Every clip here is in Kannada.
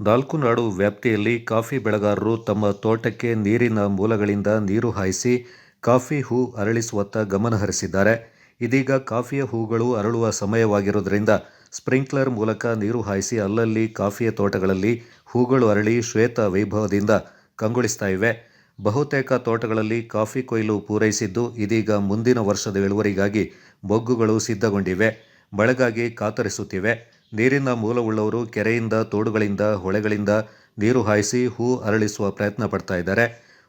ನಾಲ್ಕು ನಾಡು ವ್ಯಾಪ್ತಿಯಲ್ಲಿ ಕಾಫಿ ಬೆಳೆಗಾರರು ತಮ್ಮ ತೋಟಕ್ಕೆ ನೀರಿನ ಮೂಲಗಳಿಂದ ನೀರು ಹಾಯಿಸಿ ಕಾಫಿ ಹೂ ಅರಳಿಸುವತ್ತ ಗಮನಹರಿಸಿದ್ದಾರೆ ಇದೀಗ ಕಾಫಿಯ ಹೂಗಳು ಅರಳುವ ಸಮಯವಾಗಿರುವುದರಿಂದ ಸ್ಪ್ರಿಂಕ್ಲರ್ ಮೂಲಕ ನೀರು ಹಾಯಿಸಿ ಅಲ್ಲಲ್ಲಿ ಕಾಫಿಯ ತೋಟಗಳಲ್ಲಿ ಹೂಗಳು ಅರಳಿ ಶ್ವೇತ ವೈಭವದಿಂದ ಕಂಗೊಳಿಸ್ತಾ ಇವೆ. ಬಹುತೇಕ ತೋಟಗಳಲ್ಲಿ ಕಾಫಿ ಕೊಯ್ಲು ಪೂರೈಸಿದ್ದು ಇದೀಗ ಮುಂದಿನ ವರ್ಷದ ಇಳುವರಿಗಾಗಿ ಬೊಗ್ಗುಗಳು ಸಿದ್ಧಗೊಂಡಿವೆ. ಮಳೆಗಾಗಿ ಕಾತರಿಸುತ್ತಿವೆ. ನೀರಿನ ಮೂಲವುಳ್ಳವರು ಕೆರೆಯಿಂದ, ತೋಡುಗಳಿಂದ, ಹೊಳೆಗಳಿಂದ ನೀರು ಹಾಯಿಸಿ ಹೂ ಅರಳಿಸುವ ಪ್ರಯತ್ನ ಪಡ್ತಾ ಇದ್ದಾರೆ.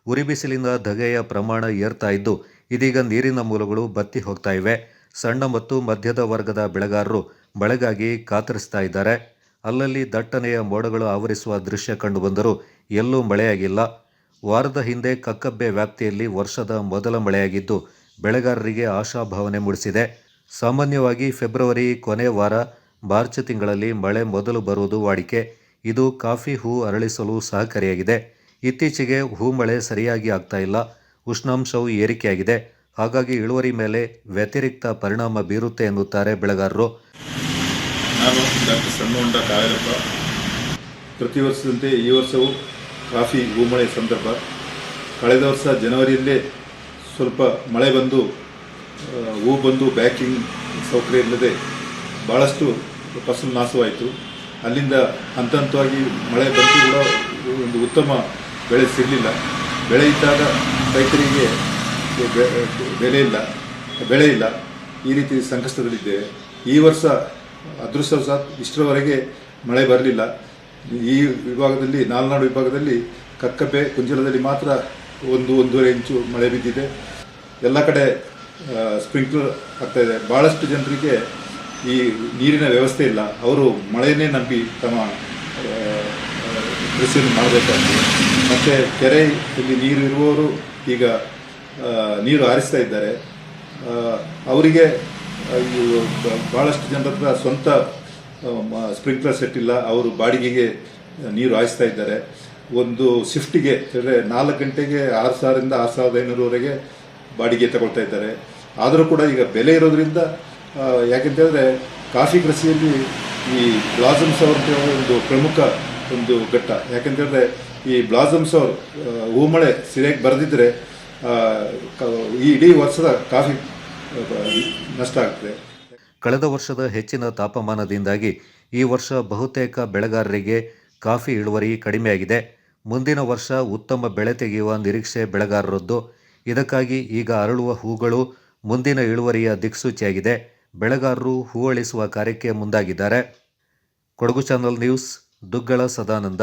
ಉರಿ ಬಿಸಿಲಿನ ಧಗೆಯ ಪ್ರಮಾಣ ಏರ್ತಾ ಇದ್ದು, ಇದೀಗ ನೀರಿನ ಮೂಲಗಳು ಬತ್ತಿ ಹೋಗ್ತಾ ಇವೆ. ಸಣ್ಣ ಮತ್ತು ಮಧ್ಯದ ವರ್ಗದ ಬೆಳೆಗಾರರು ಮಳೆಗಾಗಿ ಕಾತರಿಸ್ತಾ ಇದ್ದಾರೆ. ಅಲ್ಲಲ್ಲಿ ದಟ್ಟನೆಯ ಮೋಡಗಳು ಆವರಿಸುವ ದೃಶ್ಯ ಕಂಡುಬಂದರೂ ಎಲ್ಲೂ ಮಳೆಯಾಗಿಲ್ಲ. ವಾರದ ಹಿಂದೆ ಕಕ್ಕಬ್ಬೆ ವ್ಯಾಪ್ತಿಯಲ್ಲಿ ವರ್ಷದ ಮೊದಲ ಮಳೆಯಾಗಿದ್ದು, ಬೆಳೆಗಾರರಿಗೆ ಆಶಾಭಾವನೆ ಮೂಡಿಸಿದೆ. ಸಾಮಾನ್ಯವಾಗಿ ಫೆಬ್ರವರಿ ಕೊನೆ ವಾರ ಮಾರ್ಚ್ ತಿಂಗಳಲ್ಲಿ ಮಳೆ ಮೊದಲು ಬರುವುದು ವಾಡಿಕೆ. ಇದು ಕಾಫಿ ಹೂ ಅರಳಿಸಲು ಸಹಕಾರಿಯಾಗಿದೆ. ಇತ್ತೀಚೆಗೆ ಹೂ ಮಳೆ ಸರಿಯಾಗಿ ಆಗ್ತಾ ಇಲ್ಲ. ಉಷ್ಣಾಂಶವು ಏರಿಕೆಯಾಗಿದೆ. ಹಾಗಾಗಿ ಇಳುವರಿ ಮೇಲೆ ವ್ಯತಿರಿಕ್ತ ಪರಿಣಾಮ ಬೀರುತ್ತೆ ಎನ್ನುತ್ತಾರೆ ಬೆಳೆಗಾರರು. ನಾನು ಪ್ರತಿ ವರ್ಷದಂತೆ ಈ ವರ್ಷವೂ ಕಾಫಿ ಹೂಮಳೆ ಸಂದರ್ಭ. ಕಳೆದ ವರ್ಷ ಜನವರಿಯಲ್ಲೇ ಸ್ವಲ್ಪ ಮಳೆ ಬಂದು ಹೂ ಬಂದು ಬ್ಯಾಕಿಂಗ್ ಸೌಕರ್ಯ ಇಲ್ಲದೆ ಭಾಳಷ್ಟು ಫಸಲು ನಾಶವಾಯಿತು. ಅಲ್ಲಿಂದ ಹಂತ ಹಂತವಾಗಿ ಮಳೆ ಬಂದು ಕೂಡ ಒಂದು ಉತ್ತಮ ಬೆಳೆ ಸಿಗಲಿಲ್ಲ. ಬೆಳೆ ಇದ್ದಾಗ ರೈತರಿಗೆ ಬೆಲೆ ಇಲ್ಲ, ಬೆಳೆ ಇಲ್ಲ. ಈ ರೀತಿ ಸಂಕಷ್ಟದಲ್ಲಿದ್ದೇವೆ ಈ ವರ್ಷ ಅದೃಷ್ಟವಶಾತ್ ಇಷ್ಟರವರೆಗೆ ಮಳೆ ಬರಲಿಲ್ಲ. ಈ ವಿಭಾಗದಲ್ಲಿ, ನಾಲ್ನಾಡು ವಿಭಾಗದಲ್ಲಿ ಕಕ್ಕಬ್ಬೆ ಕುಂಜಲದಲ್ಲಿ ಮಾತ್ರ ಒಂದು, ಒಂದೂವರೆ ಇಂಚು ಮಳೆ ಬಿದ್ದಿದೆ. ಎಲ್ಲ ಕಡೆ ಸ್ಪ್ರಿಂಕ್ಲರ್ ಆಗ್ತಾ ಇದೆ. ಭಾಳಷ್ಟು ಜನರಿಗೆ ಈ ನೀರಿನ ವ್ಯವಸ್ಥೆ ಇಲ್ಲ. ಅವರು ಮಳೆಯನ್ನೇ ನಂಬಿ ತಮ್ಮ ಕೃಷಿಯನ್ನು ಮಾಡಬೇಕಾಗ್ತದೆ ಮತ್ತು ಕೆರೆಯಲ್ಲಿ ನೀರು ಇರುವವರು ಈಗ ನೀರು ಹಾರಿಸ್ತಾ ಇದ್ದಾರೆ. ಅವರಿಗೆ ಭಾಳಷ್ಟು ಜನರ ಹತ್ರ ಸ್ವಂತ ಸ್ಪ್ರಿಂಕ್ಲರ್ ಸೆಟ್ ಇಲ್ಲ. ಅವರು ಬಾಡಿಗೆಗೆ ನೀರು ಹಾಯಿಸ್ತಾ ಇದ್ದಾರೆ. ಒಂದು ಶಿಫ್ಟಿಗೆ, ಅಂದರೆ ನಾಲ್ಕು ಗಂಟೆಗೆ, ಆರು ಸಾವಿರದಿಂದ ಆರು ಸಾವಿರದ ಐನೂರವರೆಗೆ ಬಾಡಿಗೆ ತಗೊಳ್ತಾ ಇದ್ದಾರೆ. ಆದರೂ ಕೂಡ ಈಗ ಬೆಲೆ ಇರೋದ್ರಿಂದ ಯಾಕೆಂತೇಳಿದ್ರೆ ಕಾಫಿ ಕೃಷಿಯಲ್ಲಿ ಈ ಬ್ಲಾಸಮ್ಸ್ ಅವ್ರ ಒಂದು ಪ್ರಮುಖ ಒಂದು ಘಟ್ಟ. ಯಾಕೆಂತೇಳಿದ್ರೆ ಈ ಬ್ಲಾಸಮ್ಸ್ ಅವ್ರು ಹೂಮಳೆ ಸರಿಯಾಗಿ ಬರೆದಿದ್ರೆ ಈ ಇಡೀ ವರ್ಷದ ಕಾಫಿ ನಷ್ಟ ಆಗ್ತದೆ. ಕಳೆದ ವರ್ಷದ ಹೆಚ್ಚಿನ ತಾಪಮಾನದಿಂದಾಗಿ ಈ ವರ್ಷ ಬಹುತೇಕ ಬೆಳೆಗಾರರಿಗೆ ಕಾಫಿ ಇಳುವರಿ ಕಡಿಮೆಯಾಗಿದೆ. ಮುಂದಿನ ವರ್ಷ ಉತ್ತಮ ಬೆಳೆ ತೆಗೆಯುವ ನಿರೀಕ್ಷೆ ಬೆಳೆಗಾರರದ್ದು. ಇದಕ್ಕಾಗಿ ಈಗ ಅರಳುವ ಹೂಗಳು ಮುಂದಿನ ಇಳುವರಿಯ ದಿಕ್ಸೂಚಿಯಾಗಿದೆ. ಬೆಳೆಗಾರರು ಹೂವಳಿಸುವ ಕಾರ್ಯಕ್ಕೆ ಮುಂದಾಗಿದ್ದಾರೆ. Kodagu channel news Duggala Sadananda.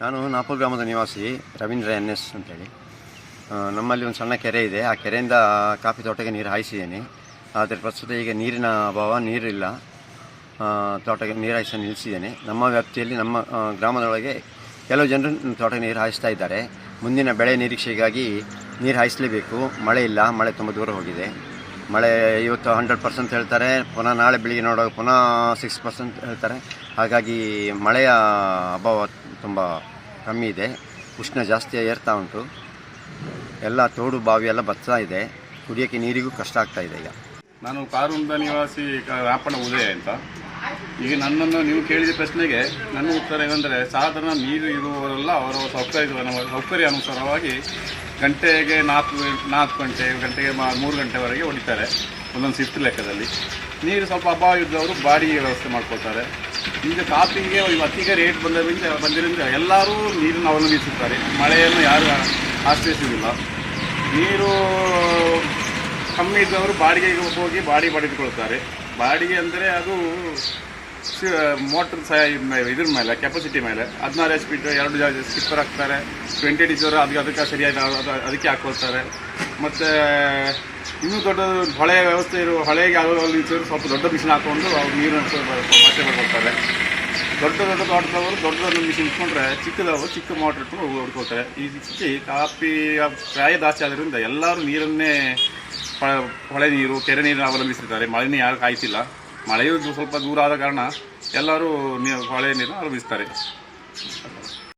ನಾನು ನಾಪುರ್ ಗ್ರಾಮದ ನಿವಾಸಿ ರವೀಂದ್ರ ಎನ್ ಎಸ್ ಅಂತೇಳಿ. ನಮ್ಮಲ್ಲಿ ಒಂದು ಸಣ್ಣ ಕೆರೆ ಇದೆ. ಆ ಕೆರೆಯಿಂದ ಕಾಫಿ ತೋಟಕ್ಕೆ ನೀರು ಹಾಯಿಸಿದ್ದೀನಿ. ಆದರೆ ಪ್ರಸ್ತುತ ಈಗ ನೀರಿನ ಅಭಾವ, ನೀರಿಲ್ಲ. ತೋಟಕ್ಕೆ ನೀರು ಹಾಯಿಸಿ ನಿಲ್ಲಿಸಿದ್ದೇನೆ ನಮ್ಮ ವ್ಯಾಪ್ತಿಯಲ್ಲಿ ನಮ್ಮ ಗ್ರಾಮದೊಳಗೆ ಕೆಲವು ಜನರು ತೋಟಕ್ಕೆ ನೀರು ಹಾಯಿಸ್ತಾ ಇದ್ದಾರೆ. ಮುಂದಿನ ಬೆಳೆ ನಿರೀಕ್ಷೆಗಾಗಿ ನೀರು ಹಾಯಿಸಲೇಬೇಕು. ಮಳೆ ಇಲ್ಲ. ಮಳೆ ತುಂಬ ದೂರ ಹೋಗಿದೆ. ಮಳೆ ಇವತ್ತು ಹಂಡ್ರೆಡ್ ಪರ್ಸೆಂಟ್ ಹೇಳ್ತಾರೆ. ಪುನಃ ನಾಳೆ ಬೆಳಿಗ್ಗೆ ನೋಡುವಾಗ ಪುನಃ ಸಿಕ್ಸ್ ಪರ್ಸೆಂಟ್ ಹೇಳ್ತಾರೆ. ಹಾಗಾಗಿ ಮಳೆಯ ಅಭಾವ ತುಂಬ ಕಮ್ಮಿ ಇದೆ. ಉಷ್ಣ ಜಾಸ್ತಿ ಏರ್ತಾ ಉಂಟು. ಎಲ್ಲ ತೋಡು ಬಾವಿ ಎಲ್ಲ ಬತ್ತಾ ಇದೆ. ಕುಡಿಯೋಕ್ಕೆ ನೀರಿಗೂ ಕಷ್ಟ ಆಗ್ತಾ ಇದೆ ಈಗ. ನಾನು ಕಾರುಂದ ನಿವಾಸಿ ರಾಪಣ ಉದಯ ಅಂತ. ಈಗ ನನ್ನನ್ನು ನೀವು ಕೇಳಿದ ಪ್ರಶ್ನೆಗೆ ನನ್ನ ಉತ್ತರ ಏನಂದರೆ, ಸಾಧಾರಣ ನೀರು ಇರುವವರೆಲ್ಲ ಅವರ ಸೌಕರ್ಯ ಸೌಕರ್ಯ ಅನುಸಾರವಾಗಿ ಗಂಟೆಗೆ ನಾಲ್ಕು ನಾಲ್ಕು ಗಂಟೆ, ಗಂಟೆಗೆ ಮೂರು ಗಂಟೆವರೆಗೆ ಹೊಡಿತಾರೆ ಒಂದೊಂದು ಶಿಫ್ಟ್ ಲೆಕ್ಕದಲ್ಲಿ. ನೀರು ಸ್ವಲ್ಪ ಅಭಾವ ಇದ್ದವರು ಬಾಡಿಗೆ ವ್ಯವಸ್ಥೆ ಮಾಡ್ಕೊಳ್ತಾರೆ. ಈಗ ಕಾಫಿಗೆ ಅತಿಗೆ ರೇಟ್ ಬಂದರಿಂದ ಬಂದಿರಿಂದ ಎಲ್ಲರೂ ನೀರನ್ನು ಅವಲಂಬಿಸುತ್ತಾರೆ ಮಳೆಯನ್ನು ಯಾರು ಆಶ್ರಯಿಸುವುದಿಲ್ಲ. ನೀರು ಕಮ್ಮಿ ಇದ್ದವರು ಬಾಡಿಗೆಗೆ ಹೋಗಿ ಬಾಡಿ ಪಡೆದುಕೊಳ್ತಾರೆ ಬಾಡಿಗೆ ಅಂದರೆ ಅದು ಮೋಟ್ರ್ ಸಹ ಇದ್ರ ಮೇಲೆ ಕೆಪಾಸಿಟಿ ಮೇಲೆ. ಹದಿನಾರು ಎಚ್ ಪಿ ಎರಡು ಸ್ಕಿಪ್ಪರ್ ಹಾಕ್ತಾರೆ. ಟ್ವೆಂಟಿ ಡಿಸೋರು ಅದಕ್ಕೆ ಅದಕ್ಕೆ ಸರಿಯಾಗಿ ಅದು- ಅದಕ್ಕೆ ಹಾಕ್ಕೊಳ್ತಾರೆ ಮತ್ತು, ಇನ್ನೂ ದೊಡ್ಡ ಹೊಳೆ ವ್ಯವಸ್ಥೆ ಇರುವ ಹೊಳೆಗೆ ಅಲ್ಲಿ ಸ್ವಲ್ಪ ದೊಡ್ಡ ಮಿಷಿನ್ ಹಾಕೊಂಡು ಅವ್ರು ನೀರನ್ನು ಮತ್ತೆ ಮಾಡ್ಕೊಳ್ತಾರೆ ದೊಡ್ಡ ದೊಡ್ಡ ತೋಟದವರು ದೊಡ್ಡ ದೊಡ್ಡ ಮಿಷಿನ್ ಇಟ್ಕೊಂಡ್ರೆ ಚಿಕ್ಕದವರು ಚಿಕ್ಕ ಮೋಟ್ರ್ ಇಟ್ಕೊಂಡು ಹೊಡ್ಕೊಳ್ತಾರೆ. ಈ ಸಿಕ್ಕಿ ಕಾಫಿ ಪ್ರಾಯ ಜಾಸ್ತಿ ಆದ್ದರಿಂದ ಎಲ್ಲರೂ ನೀರನ್ನೇ ಹೊಳೆ ನೀರು, ಕೆರೆ ನೀರನ್ನು ಅವಲಂಬಿಸಿರ್ತಾರೆ. ಮಳೆನೇ ಯಾರು ಕಾಯ್ತಿಲ್ಲ. ಮಳೆಯೂ ಸ್ವಲ್ಪ ದೂರ ಆದ ಕಾರಣ ಎಲ್ಲರೂ ನೀರು ಹೊಳೆ ನೀರನ್ನು ಅವಲಂಬಿಸ್ತಾರೆ.